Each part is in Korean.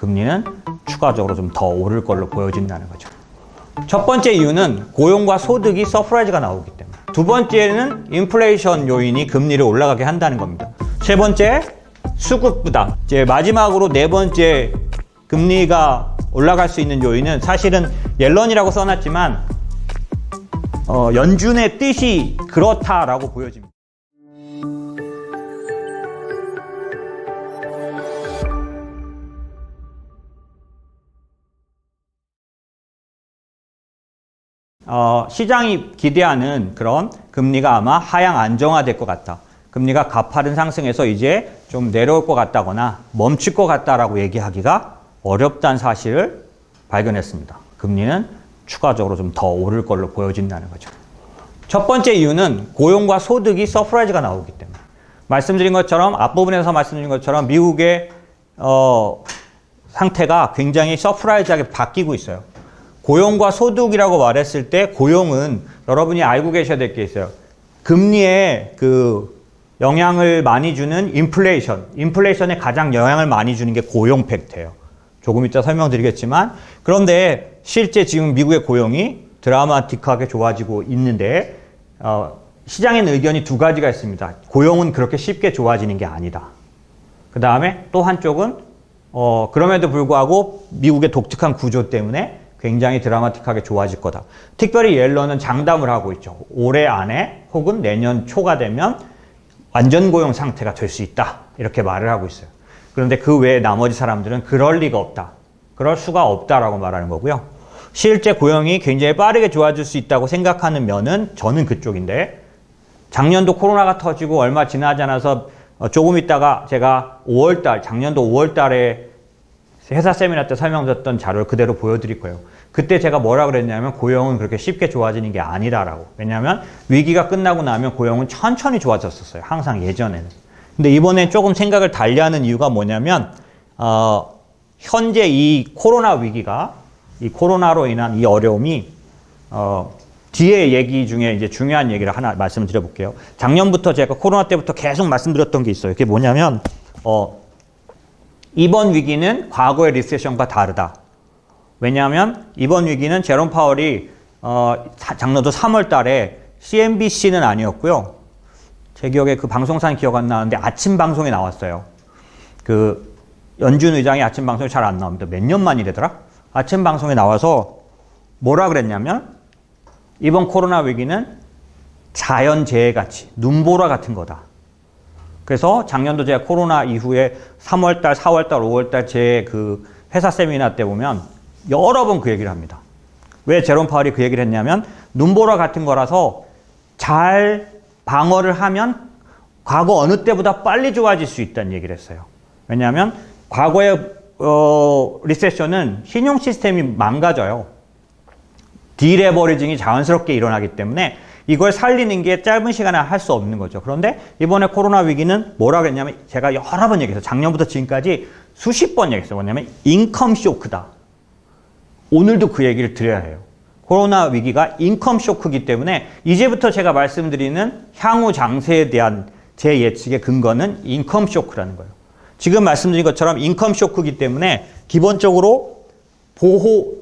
금리는 추가적으로 좀 더 오를 걸로 보여진다는 거죠. 첫 번째 이유는 고용과 소득이 서프라이즈가 나오기 때문에. 두 번째는 인플레이션 요인이 금리를 올라가게 한다는 겁니다. 세 번째, 수급 부담. 이제 마지막으로 네 번째 금리가 올라갈 수 있는 요인은 사실은 옐런이라고 써놨지만 어, 연준의 뜻이 그렇다라고 보여집니다. 어, 시장이 기대하는 그런 금리가 아마 하향 안정화될 것 같다. 금리가 가파른 상승에서 이제 좀 내려올 것 같다거나 멈출 것 같다라고 얘기하기가 어렵다는 사실을 발견했습니다. 금리는 추가적으로 좀 더 오를 걸로 보여진다는 거죠. 첫 번째 이유는 고용과 소득이 서프라이즈가 나오기 때문에. 말씀드린 것처럼 앞부분에서 말씀드린 것처럼 미국의 어, 상태가 굉장히 서프라이즈하게 바뀌고 있어요. 고용과 소득이라고 말했을 때 고용은 여러분이 알고 계셔야 될 게 있어요. 금리에 그 영향을 많이 주는 인플레이션, 인플레이션에 가장 영향을 많이 주는 게 고용 팩트예요. 조금 이따 설명드리겠지만 그런데 실제 지금 미국의 고용이 드라마틱하게 좋아지고 있는데 어, 시장에는 의견이 두 가지가 있습니다. 고용은 그렇게 쉽게 좋아지는 게 아니다. 그 다음에 또 한쪽은 어, 그럼에도 불구하고 미국의 독특한 구조 때문에 굉장히 드라마틱하게 좋아질 거다. 특별히 옐런은 장담을 하고 있죠. 올해 안에 혹은 내년 초가 되면 완전 고용 상태가 될 수 있다. 이렇게 말을 하고 있어요. 그런데 그 외에 나머지 사람들은 그럴 리가 없다. 그럴 수가 없다라고 말하는 거고요. 실제 고용이 굉장히 빠르게 좋아질 수 있다고 생각하는 면은 저는 그쪽인데 작년도 코로나가 터지고 얼마 지나지 않아서 어, 조금 있다가 제가 5월달 작년도 5월달에 회사 세미나 때 설명드렸던 자료를 그대로 보여드릴 거예요. 그때 제가 뭐라 그랬냐면 고용은 그렇게 쉽게 좋아지는 게 아니다라고. 왜냐하면 위기가 끝나고 나면 고용은 천천히 좋아졌었어요. 항상 예전에는. 근데 이번에 조금 생각을 달리하는 이유가 뭐냐면 어, 현재 이 코로나 위기가 이 코로나로 인한 이 어려움이 어, 뒤에 얘기 중에 이제 중요한 얘기를 하나 말씀을 드려 볼게요. 작년부터 제가 코로나 때부터 계속 말씀드렸던 게 있어요. 그게 뭐냐면 어, 이번 위기는 과거의 리세션과 다르다. 왜냐하면 이번 위기는 제롬 파월이 어, 사- 작년도 3월 달에 CNBC는 아니었고요. 제 기억에 그 방송사는 기억 안 나는데 아침 방송에 나왔어요. 그 연준 의장이 아침 방송에 잘안 나옵니다. 몇 년 만이래더라? 아침 방송에 나와서 뭐라 그랬냐면 이번 코로나 위기는 자연재해 같이 눈보라 같은 거다. 그래서 작년도 제가 코로나 이후에 3월달, 4월달, 5월달 제 그 회사 세미나 때 보면 여러 번 그 얘기를 합니다. 왜 제롬 파월이 그 얘기를 했냐면 눈보라 같은 거라서 잘 방어를 하면 과거 어느 때보다 빨리 좋아질 수 있다는 얘기를 했어요. 왜냐하면 과거의 어, 리세션은 신용 시스템이 망가져요. 디레버리징이 자연스럽게 일어나기 때문에 이걸 살리는 게 짧은 시간에 할 수 없는 거죠. 그런데 이번에 코로나 위기는 뭐라 그랬냐면 제가 여러 번 얘기해서 작년부터 지금까지 수십 번 얘기했어요. 뭐냐면 인컴 쇼크다. 오늘도 그 얘기를 드려야 해요. 코로나 위기가 인컴 쇼크이기 때문에 이제부터 제가 말씀드리는 향후 장세에 대한 제 예측의 근거는 인컴 쇼크라는 거예요. 지금 말씀드린 것처럼 인컴 쇼크이기 때문에 기본적으로 보호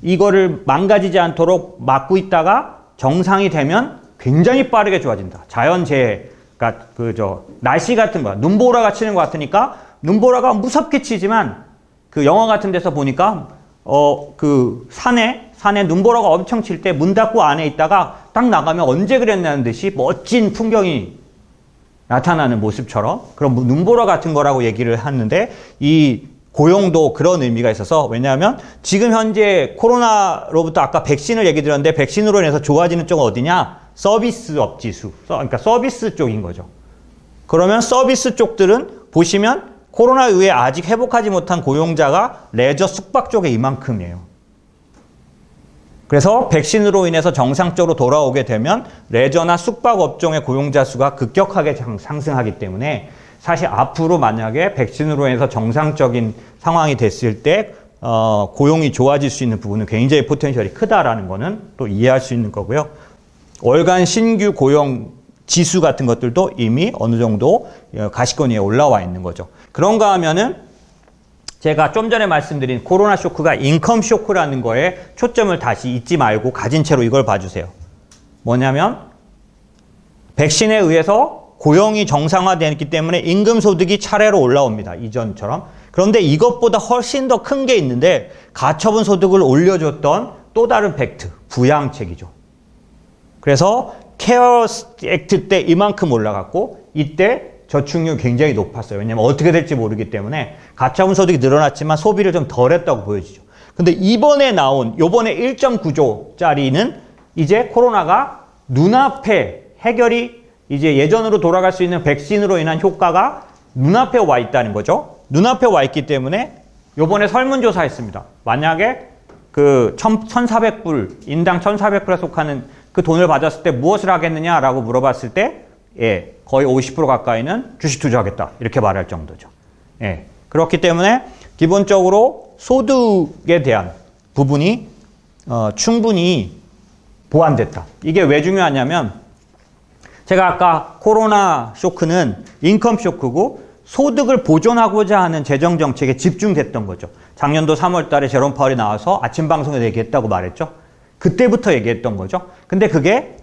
이거를 망가지지 않도록 막고 있다가 정상이 되면 굉장히 빠르게 좋아진다. 자연재해가 그저 날씨 같은 거 눈보라가 치는 것 같으니까 눈보라가 무섭게 치지만 그 영화 같은 데서 보니까 어 그 산에 산에 눈보라가 엄청 칠 때 문 닫고 안에 있다가 딱 나가면 언제 그랬냐는 듯이 멋진 풍경이 나타나는 모습처럼 그런 뭐 눈보라 같은 거라고 얘기를 하는데 이 고용도 그런 의미가 있어서 왜냐하면 지금 현재 코로나로부터 아까 백신을 얘기 드렸는데 백신으로 인해서 좋아지는 쪽은 어디냐? 서비스업 지수. 서- 그러니까 서비스 쪽인 거죠. 그러면 서비스 쪽들은 보시면 코로나 이후에 아직 회복하지 못한 고용자가 레저 숙박 쪽에 이만큼이에요. 그래서 백신으로 인해서 정상적으로 돌아오게 되면 레저나 숙박 업종의 고용자 수가 급격하게 상- 상승하기 때문에 사실 앞으로 만약에 백신으로 인해서 정상적인 상황이 됐을 때 어, 고용이 좋아질 수 있는 부분은 굉장히 포텐셜이 크다라는 거는 또 이해할 수 있는 거고요. 월간 신규 고용 지수 같은 것들도 이미 어느 정도 어, 가시권 위에 올라와 있는 거죠. 그런가 하면은 제가 좀 전에 말씀드린 코로나 쇼크가 인컴 쇼크라는 거에 초점을 다시 잊지 말고 가진 채로 이걸 봐주세요. 뭐냐면 백신에 의해서 고용이 정상화되었기 때문에 임금 소득이 차례로 올라옵니다. 이전처럼. 그런데 이것보다 훨씬 더 큰 게 있는데 가처분 소득을 올려줬던 또 다른 팩트, 부양책이죠. 그래서 케어 액트 때 이만큼 올라갔고 이때 저축률 굉장히 높았어요. 왜냐면 어떻게 될지 모르기 때문에 가처분 소득이 늘어났지만 소비를 좀 덜 했다고 보여지죠. 근데 이번에 나온 요번에 1.9조짜리는 이제 코로나가 눈앞에 해결이 이제 예전으로 돌아갈 수 있는 백신으로 인한 효과가 눈앞에 와 있다는 거죠. 눈앞에 와 있기 때문에 요번에 설문조사 했습니다. 만약에 그 1,400불, 인당 1,400불에 속하는 그 돈을 받았을 때 무엇을 하겠느냐라고 물어봤을 때, 예, 거의 50% 가까이는 주식 투자하겠다. 이렇게 말할 정도죠. 예. 그렇기 때문에 기본적으로 소득에 대한 부분이 어, 충분히 보완됐다. 이게 왜 중요하냐면 제가 아까 코로나 쇼크는 인컴 쇼크고 소득을 보존하고자 하는 재정 정책에 집중됐던 거죠. 작년도 3월 달에 제롬 파월이 나와서 아침 방송에 얘기했다고 말했죠. 그때부터 얘기했던 거죠. 근데 그게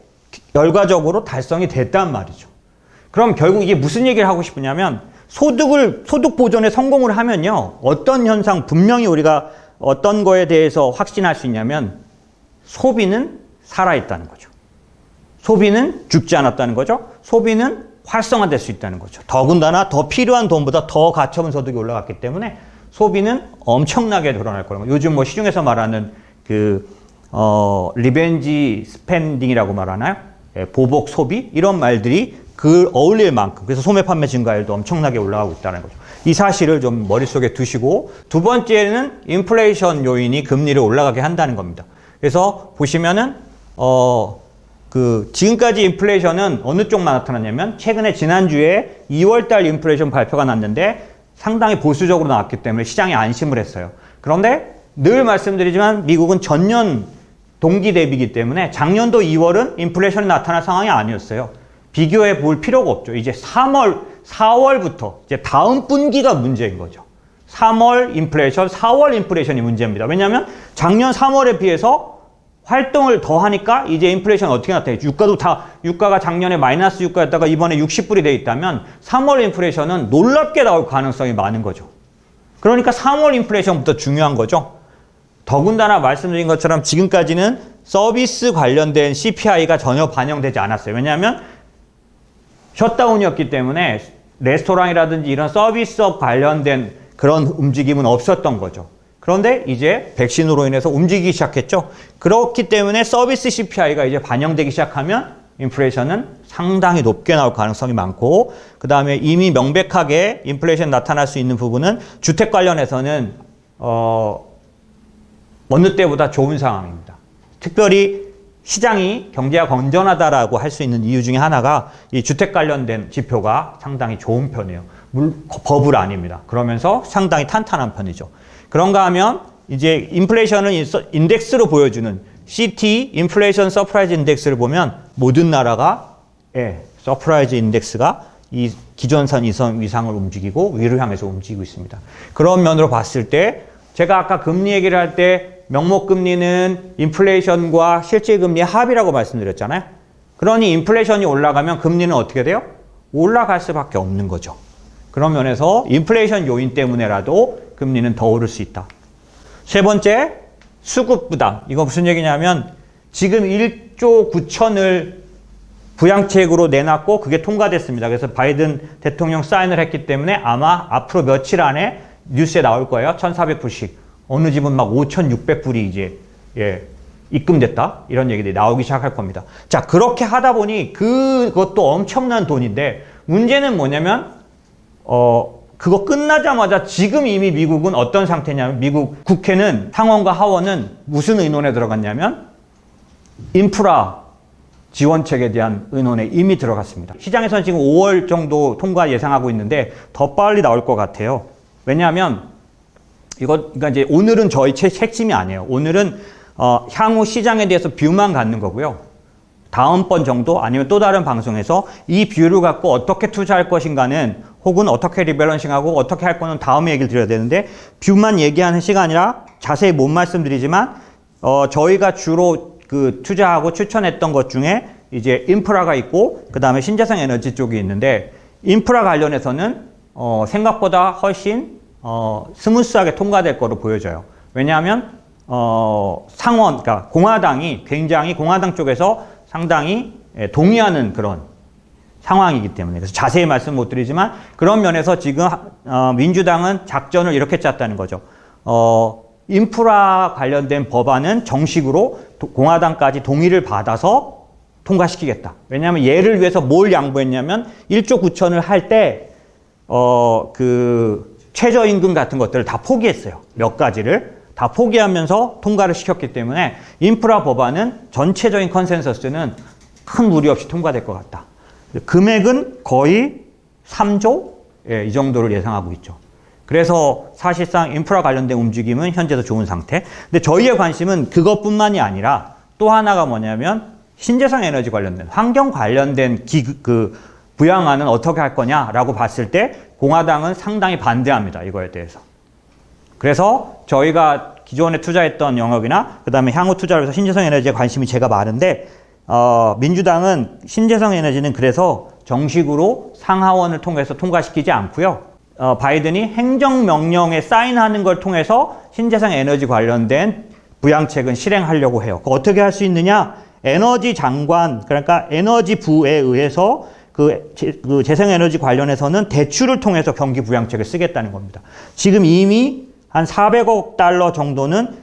결과적으로 달성이 됐단 말이죠. 그럼 결국 이게 무슨 얘기를 하고 싶으냐면 소득을 소득 보존에 성공을 하면요. 어떤 현상 분명히 우리가 어떤 거에 대해서 확신할 수 있냐면 소비는 살아 있다는 거죠. 소비는 죽지 않았다는 거죠. 소비는 활성화될 수 있다는 거죠. 더군다나 더 필요한 돈보다 더 가처분 소득이 올라갔기 때문에 소비는 엄청나게 늘어날 거라고. 요즘 뭐 시중에서 말하는 그, 어, 리벤지 스펜딩이라고 말하나요? 예, 보복 소비? 이런 말들이 그 어울릴 만큼. 그래서 소매 판매 증가율도 엄청나게 올라가고 있다는 거죠. 이 사실을 좀 머릿속에 두시고 두 번째는 인플레이션 요인이 금리를 올라가게 한다는 겁니다. 그래서 보시면은, 어, 그 지금까지 인플레이션은 어느 쪽만 나타났냐면 최근에 지난주에 2월달 인플레이션 발표가 났는데 상당히 보수적으로 나왔기 때문에 시장이 안심을 했어요. 그런데 늘 말씀드리지만 미국은 전년 동기 대비기 때문에 작년도 2월은 인플레이션이 나타날 상황이 아니었어요. 비교해 볼 필요가 없죠. 이제 3월, 4월부터 이제 다음 분기가 문제인 거죠. 3월 인플레이션, 4월 인플레이션이 문제입니다. 왜냐하면 작년 3월에 비해서 활동을 더 하니까 이제 인플레이션 어떻게 나타나요? 유가도 다 유가가 작년에 마이너스 유가였다가 이번에 60불이 돼 있다면 3월 인플레이션은 놀랍게 나올 가능성이 많은 거죠. 그러니까 3월 인플레이션부터 중요한 거죠. 더군다나 말씀드린 것처럼 지금까지는 서비스 관련된 CPI가 전혀 반영되지 않았어요. 왜냐하면 셧다운이었기 때문에 레스토랑이라든지 이런 서비스업 관련된 그런 움직임은 없었던 거죠. 그런데 이제 백신으로 인해서 움직이기 시작했죠. 그렇기 때문에 서비스 CPI가 이제 반영되기 시작하면 인플레이션은 상당히 높게 나올 가능성이 많고 그 다음에 이미 명백하게 인플레이션 나타날 수 있는 부분은 주택 관련해서는 어 어느 때보다 좋은 상황입니다. 특별히 시장이 경제가 건전하다라고 할 수 있는 이유 중에 하나가 이 주택 관련된 지표가 상당히 좋은 편이에요. 물, 버블 아닙니다. 그러면서 상당히 탄탄한 편이죠. 그런가 하면 이제 인플레이션을 인덱스로 보여주는 CT 인플레이션 서프라이즈 인덱스를 보면 모든 나라가 예, 서프라이즈 인덱스가 이 기존선 이선 위상을 움직이고 위를 향해서 움직이고 있습니다. 그런 면으로 봤을 때 제가 아까 금리 얘기를 할 때 명목 금리는 인플레이션과 실제 금리의 합이라고 말씀드렸잖아요. 그러니 인플레이션이 올라가면 금리는 어떻게 돼요? 올라갈 수밖에 없는 거죠. 그런 면에서 인플레이션 요인 때문에라도 금리는 더 오를 수 있다. 세 번째, 수급 부담. 이거 무슨 얘기냐면 지금 1조 9천을 부양책으로 내놨고 그게 통과됐습니다. 그래서 바이든 대통령 사인을 했기 때문에 아마 앞으로 며칠 안에 뉴스에 나올 거예요. 1,400불씩. 어느 집은 막 5,600불이 이제 예, 입금됐다. 이런 얘기들이 나오기 시작할 겁니다. 자, 그렇게 하다 보니 그것도 엄청난 돈인데 문제는 뭐냐면 어 그거 끝나자마자 지금 이미 미국은 어떤 상태냐면 미국 국회는 상원과 하원은 무슨 의논에 들어갔냐면 인프라 지원책에 대한 의논에 이미 들어갔습니다. 시장에서는 지금 5월 정도 통과 예상하고 있는데 더 빨리 나올 것 같아요. 왜냐하면 이거 그러니까 이제 오늘은 저희 책 핵심이 아니에요. 오늘은 어, 향후 시장에 대해서 뷰만 갖는 거고요. 다음번 정도 아니면 또 다른 방송에서 이 뷰를 갖고 어떻게 투자할 것인가는 혹은 어떻게 리밸런싱하고 어떻게 할 거는 다음에 얘기를 드려야 되는데 뷰만 얘기하는 시간이라 자세히 못 말씀드리지만 어, 저희가 주로 그 투자하고 추천했던 것 중에 이제 인프라가 있고 그 다음에 신재생 에너지 쪽이 있는데 인프라 관련해서는 어, 생각보다 훨씬 어, 스무스하게 통과될 거로 보여져요. 왜냐하면 어, 상원, 그러니까 공화당이 굉장히 공화당 쪽에서 상당히 예, 동의하는 그런 상황이기 때문에 그래서 자세히 말씀 못 드리지만 그런 면에서 지금 어, 민주당은 작전을 이렇게 짰다는 거죠. 어, 인프라 관련된 법안은 정식으로 도- 공화당까지 동의를 받아서 통과시키겠다. 왜냐하면 얘를 위해서 뭘 양보했냐면 1조 9천을 할 때, 어, 그, 최저임금 같은 것들을 다 포기했어요. 몇 가지를. 다 포기하면서 통과를 시켰기 때문에 인프라 법안은 전체적인 컨센서스는 큰 무리 없이 통과될 것 같다. 금액은 거의 3조? 예, 이 정도를 예상하고 있죠. 그래서 사실상 인프라 관련된 움직임은 현재도 좋은 상태. 근데 저희의 관심은 그것뿐만이 아니라 또 하나가 뭐냐면 신재생 에너지 관련된 환경 관련된 기, 그 부양안은 어떻게 할 거냐라고 봤을 때 공화당은 상당히 반대합니다. 이거에 대해서. 그래서 저희가 기존에 투자했던 영역이나 그다음에 향후 투자를 해서 신재생 에너지에 관심이 제가 많은데 어, 민주당은 신재생 에너지는 그래서 정식으로 상하원을 통해서 통과시키지 않고요. 어, 바이든이 행정명령에 사인하는 걸 통해서 신재생 에너지 관련된 부양책은 실행하려고 해요. 그 어떻게 할 수 있느냐? 에너지 장관, 그러니까 에너지 부에 의해서 그, 재, 그 재생에너지 관련해서는 대출을 통해서 경기 부양책을 쓰겠다는 겁니다. 지금 이미 한 400억 달러 정도는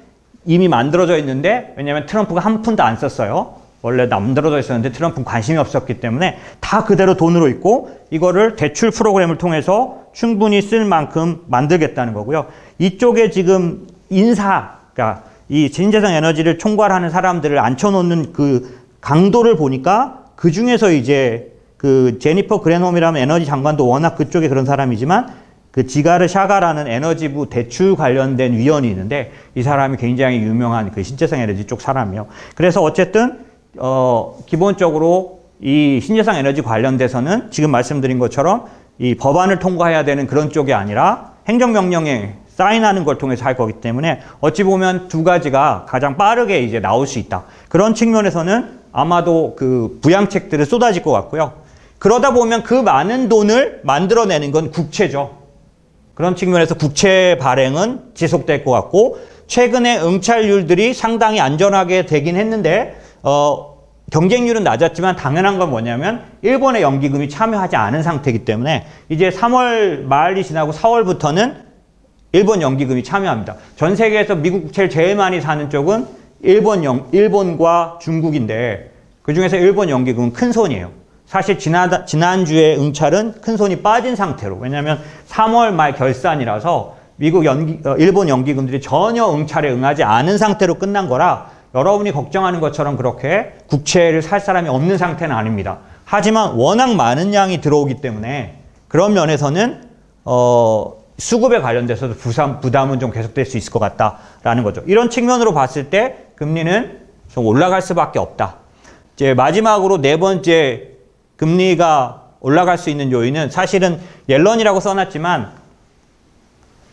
이미 만들어져 있는데 왜냐하면 트럼프가 한 푼도 안 썼어요. 원래 만들어져 있었는데 트럼프는 관심이 없었기 때문에 다 그대로 돈으로 있고 이거를 대출 프로그램을 통해서 충분히 쓸 만큼 만들겠다는 거고요. 이쪽에 지금 인사, 그러니까 이 신재생 에너지를 총괄하는 사람들을 앉혀놓는 그 강도를 보니까 그 중에서 이제 그 제니퍼 그레놈이라는 에너지 장관도 워낙 그쪽에 그런 사람이지만 그 지가르 샤가라는 에너지부 대출 관련된 위원이 있는데 이 사람이 굉장히 유명한 그 신재생 에너지 쪽 사람이요. 그래서 어쨌든 어 기본적으로 이 신재생 에너지 관련돼서는 지금 말씀드린 것처럼 이 법안을 통과해야 되는 그런 쪽이 아니라 행정명령에 사인하는 걸 통해서 할 거기 때문에 어찌 보면 두 가지가 가장 빠르게 이제 나올 수 있다. 그런 측면에서는 아마도 그 부양책들을 쏟아질 것 같고요. 그러다 보면 그 많은 돈을 만들어내는 건 국채죠. 그런 측면에서 국채 발행은 지속될 것 같고 최근에 응찰률들이 상당히 안전하게 되긴 했는데 어, 경쟁률은 낮았지만 당연한 건 뭐냐면 일본의 연기금이 참여하지 않은 상태이기 때문에 이제 3월 말이 지나고 4월부터는 일본 연기금이 참여합니다. 전 세계에서 미국 국채를 제일 많이 사는 쪽은 일본 연, 일본과 중국인데 그 중에서 일본 연기금은 큰 손이에요. 사실 지난, 지난주에 응찰은 큰 손이 빠진 상태로 왜냐하면 3월 말 결산이라서 미국 연기, 어, 일본 연기금들이 전혀 응찰에 응하지 않은 상태로 끝난 거라 여러분이 걱정하는 것처럼 그렇게 국채를 살 사람이 없는 상태는 아닙니다. 하지만 워낙 많은 양이 들어오기 때문에 그런 면에서는 어, 수급에 관련돼서도 부담, 부담은 좀 계속될 수 있을 것 같다라는 거죠. 이런 측면으로 봤을 때 금리는 좀 올라갈 수밖에 없다. 이제 마지막으로 네 번째 금리가 올라갈 수 있는 요인은 사실은 옐런이라고 써놨지만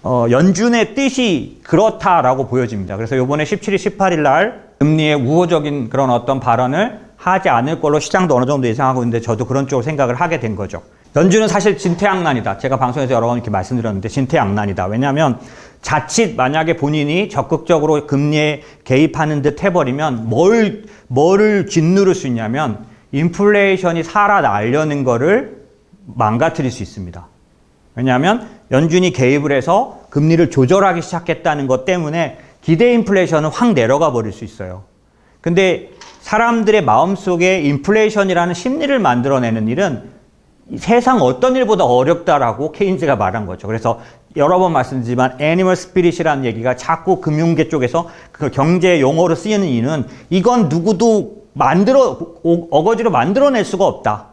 어, 연준의 뜻이 그렇다라고 보여집니다. 그래서 이번에 17일, 18일 날 금리의 우호적인 그런 어떤 발언을 하지 않을 걸로 시장도 어느 정도 예상하고 있는데 저도 그런 쪽으로 생각을 하게 된 거죠. 연준은 사실 진퇴양난이다. 제가 방송에서 여러 번 이렇게 말씀드렸는데 진퇴양난이다. 왜냐하면 자칫 만약에 본인이 적극적으로 금리에 개입하는 듯 해버리면 뭘, 뭐를 짓누를 수 있냐면 인플레이션이 살아나려는 거를 망가뜨릴 수 있습니다. 왜냐하면 연준이 개입을 해서 금리를 조절하기 시작했다는 것 때문에 기대 인플레이션은 확 내려가 버릴 수 있어요. 근데 사람들의 마음속에 인플레이션이라는 심리를 만들어내는 일은 세상 어떤 일보다 어렵다라고 케인즈가 말한 거죠. 그래서 여러 번 말씀드리지만 애니멀 스피릿이라는 얘기가 자꾸 금융계 쪽에서 그 경제 용어로 쓰이는 이유는 이건 누구도 만들어 오- 어거지로 만들어낼 수가 없다.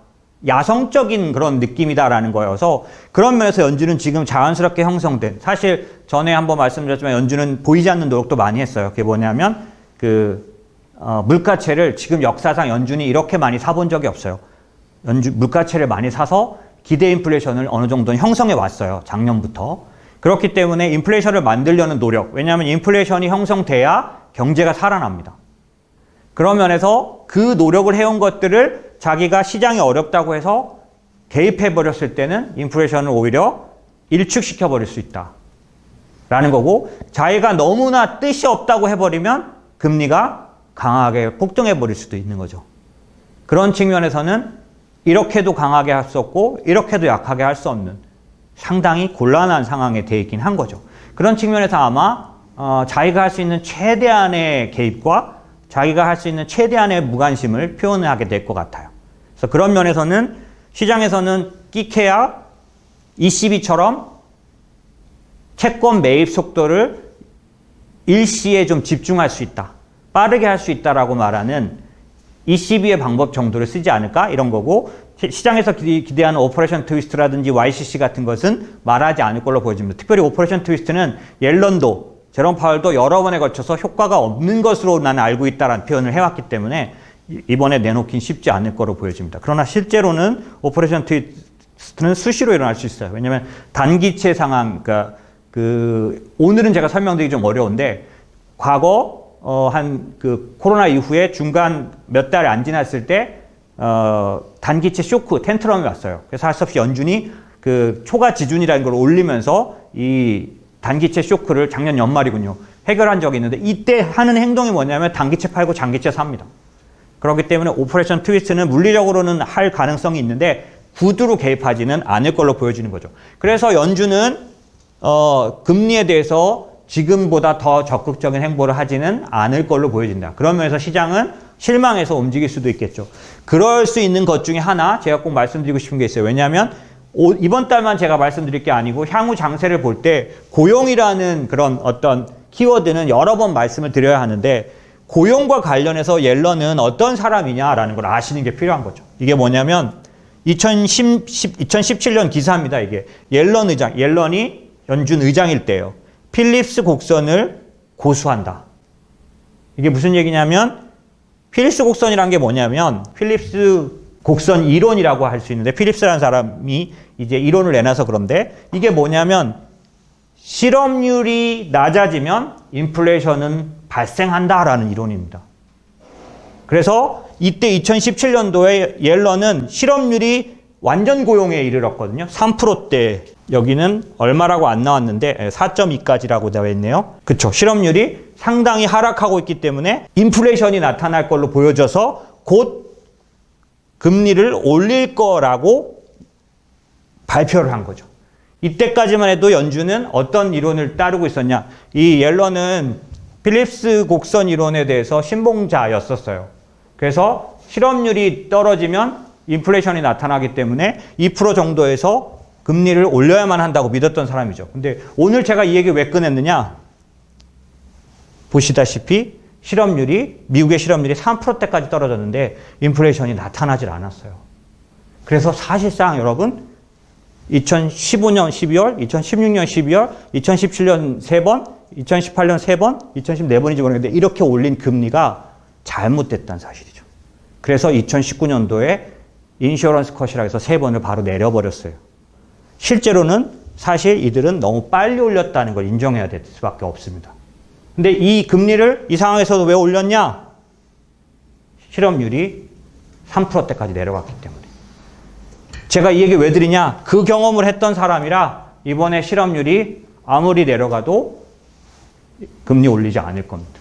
야성적인 그런 느낌이다라는 거여서 그런 면에서 연준은 지금 자연스럽게 형성된 사실 전에 한번 말씀드렸지만 연준은 보이지 않는 노력도 많이 했어요. 그게 뭐냐면 그 어, 물가채를 지금 역사상 연준이 이렇게 많이 사본 적이 없어요. 연준 물가채를 많이 사서 기대 인플레이션을 어느 정도는 형성해 왔어요. 작년부터. 그렇기 때문에 인플레이션을 만들려는 노력. 왜냐하면 인플레이션이 형성돼야 경제가 살아납니다. 그런 면에서 그 노력을 해온 것들을 자기가 시장이 어렵다고 해서 개입해 버렸을 때는 인플레이션을 오히려 일축시켜 버릴 수 있다. 라는 거고 자기가 너무나 뜻이 없다고 해버리면 금리가 강하게 폭등해 버릴 수도 있는 거죠. 그런 측면에서는 이렇게도 강하게 할 수 없고 이렇게도 약하게 할 수 없는 상당히 곤란한 상황에 돼 있긴 한 거죠. 그런 측면에서 아마 어, 자기가 할 수 있는 최대한의 개입과 자기가 할 수 있는 최대한의 무관심을 표현하게 될 것 같아요. 그래서 그런 면에서는 시장에서는 끼케야 ECB처럼 채권 매입 속도를 일시에 좀 집중할 수 있다. 빠르게 할 수 있다라고 말하는 ECB의 방법 정도를 쓰지 않을까? 이런 거고, 시- 시장에서 기- 기대하는 오퍼레이션 트위스트라든지 YCC 같은 것은 말하지 않을 걸로 보여집니다. 특별히 오퍼레이션 트위스트는 옐런도, 제롬 파월도 여러 번에 걸쳐서 효과가 없는 것으로 나는 알고 있다라는 표현을 해왔기 때문에 이- 이번에 내놓긴 쉽지 않을 거로 보여집니다. 그러나 실제로는 오퍼레이션 트위스트는 수시로 일어날 수 있어요. 왜냐하면 단기체 상황, 그러니까 그 오늘은 제가 설명드리기 좀 어려운데 과거 어, 한 그 코로나 이후에 중간 몇 달 안 지났을 때 어, 단기체 쇼크 텐트럼이 왔어요. 그래서 할 수 없이 연준이 그 초과 지준이라는 걸 올리면서 이 단기체 쇼크를 작년 연말이군요. 해결한 적이 있는데 이때 하는 행동이 뭐냐면 단기체 팔고 장기체 삽니다. 그렇기 때문에 오퍼레이션 트위스트는 물리적으로는 할 가능성이 있는데 구두로 개입하지는 않을 걸로 보여지는 거죠. 그래서 연준은 어, 금리에 대해서 지금보다 더 적극적인 행보를 하지는 않을 걸로 보여진다. 그러면서 시장은 실망해서 움직일 수도 있겠죠. 그럴 수 있는 것 중에 하나 제가 꼭 말씀드리고 싶은 게 있어요. 왜냐하면 오- 이번 달만 제가 말씀드릴 게 아니고 향후 장세를 볼 때 고용이라는 그런 어떤 키워드는 여러 번 말씀을 드려야 하는데 고용과 관련해서 옐런은 어떤 사람이냐라는 걸 아시는 게 필요한 거죠. 이게 뭐냐면 2010, 2017년 기사입니다. 이게 옐런 의장, 옐런이 연준 의장일 때요. 필립스 곡선을 고수한다. 이게 무슨 얘기냐면 필립스 곡선이란 게 뭐냐면 필립스 곡선 이론이라고 할 수 있는데 필립스라는 사람이 이제 이론을 내놔서 그런데 이게 뭐냐면 실업률이 낮아지면 인플레이션은 발생한다라는 이론입니다. 그래서 이때 2017년도에 옐런은 실업률이 완전 고용에 이르렀거든요. 3%대 여기는 얼마라고 안 나왔는데 4.2까지라고 되어 있네요. 그쵸. 실업률이 상당히 하락하고 있기 때문에 인플레이션이 나타날 걸로 보여져서 곧 금리를 올릴 거라고 발표를 한 거죠. 이때까지만 해도 연준은 어떤 이론을 따르고 있었냐. 이 옐런은 필립스 곡선 이론에 대해서 신봉자였었어요. 그래서 실업률이 떨어지면 인플레이션이 나타나기 때문에 2% 정도에서 금리를 올려야만 한다고 믿었던 사람이죠. 근데 오늘 제가 이 얘기 왜 꺼냈느냐? 보시다시피 실업률이 미국의 실업률이 3%대까지 떨어졌는데 인플레이션이 나타나질 않았어요. 그래서 사실상 여러분 2015년 12월, 2016년 12월, 2017년 3번, 2018년 3번, 2014번인지 모르겠는데 이렇게 올린 금리가 잘못됐다는 사실이죠. 그래서 2019년도에 인슈런스 컷이라 해서 3번을 바로 내려버렸어요. 실제로는 사실 이들은 너무 빨리 올렸다는 걸 인정해야 될 수밖에 없습니다. 근데 이 금리를 이 상황에서도 왜 올렸냐? 실업률이 3%대까지 내려갔기 때문에. 제가 이 얘기 왜 드리냐? 그 경험을 했던 사람이라 이번에 실업률이 아무리 내려가도 금리 올리지 않을 겁니다.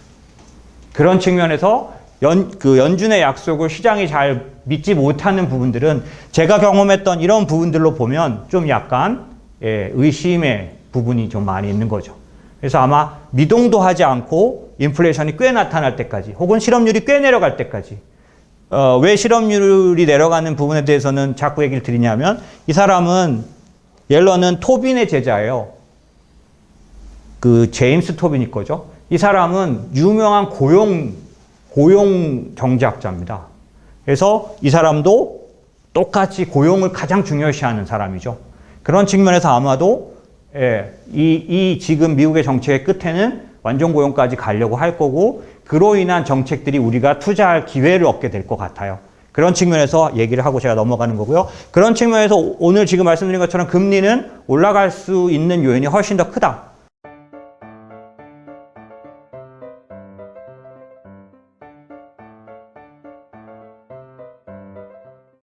그런 측면에서 연, 그 연준의 약속을 시장이 잘 믿지 못하는 부분들은 제가 경험했던 이런 부분들로 보면 좀 약간 예, 의심의 부분이 좀 많이 있는 거죠. 그래서 아마 미동도 하지 않고 인플레이션이 꽤 나타날 때까지 혹은 실업률이 꽤 내려갈 때까지 어, 왜 실업률이 내려가는 부분에 대해서는 자꾸 얘기를 드리냐면 이 사람은 옐런은 토빈의 제자예요. 그 제임스 토빈이 거죠. 이 사람은 유명한 고용 고용 경제학자입니다. 그래서 이 사람도 똑같이 고용을 가장 중요시하는 사람이죠. 그런 측면에서 아마도 예, 이, 이 지금 미국의 정책의 끝에는 완전 고용까지 가려고 할 거고 그로 인한 정책들이 우리가 투자할 기회를 얻게 될 것 같아요. 그런 측면에서 얘기를 하고 제가 넘어가는 거고요. 그런 측면에서 오늘 지금 말씀드린 것처럼 금리는 올라갈 수 있는 요인이 훨씬 더 크다.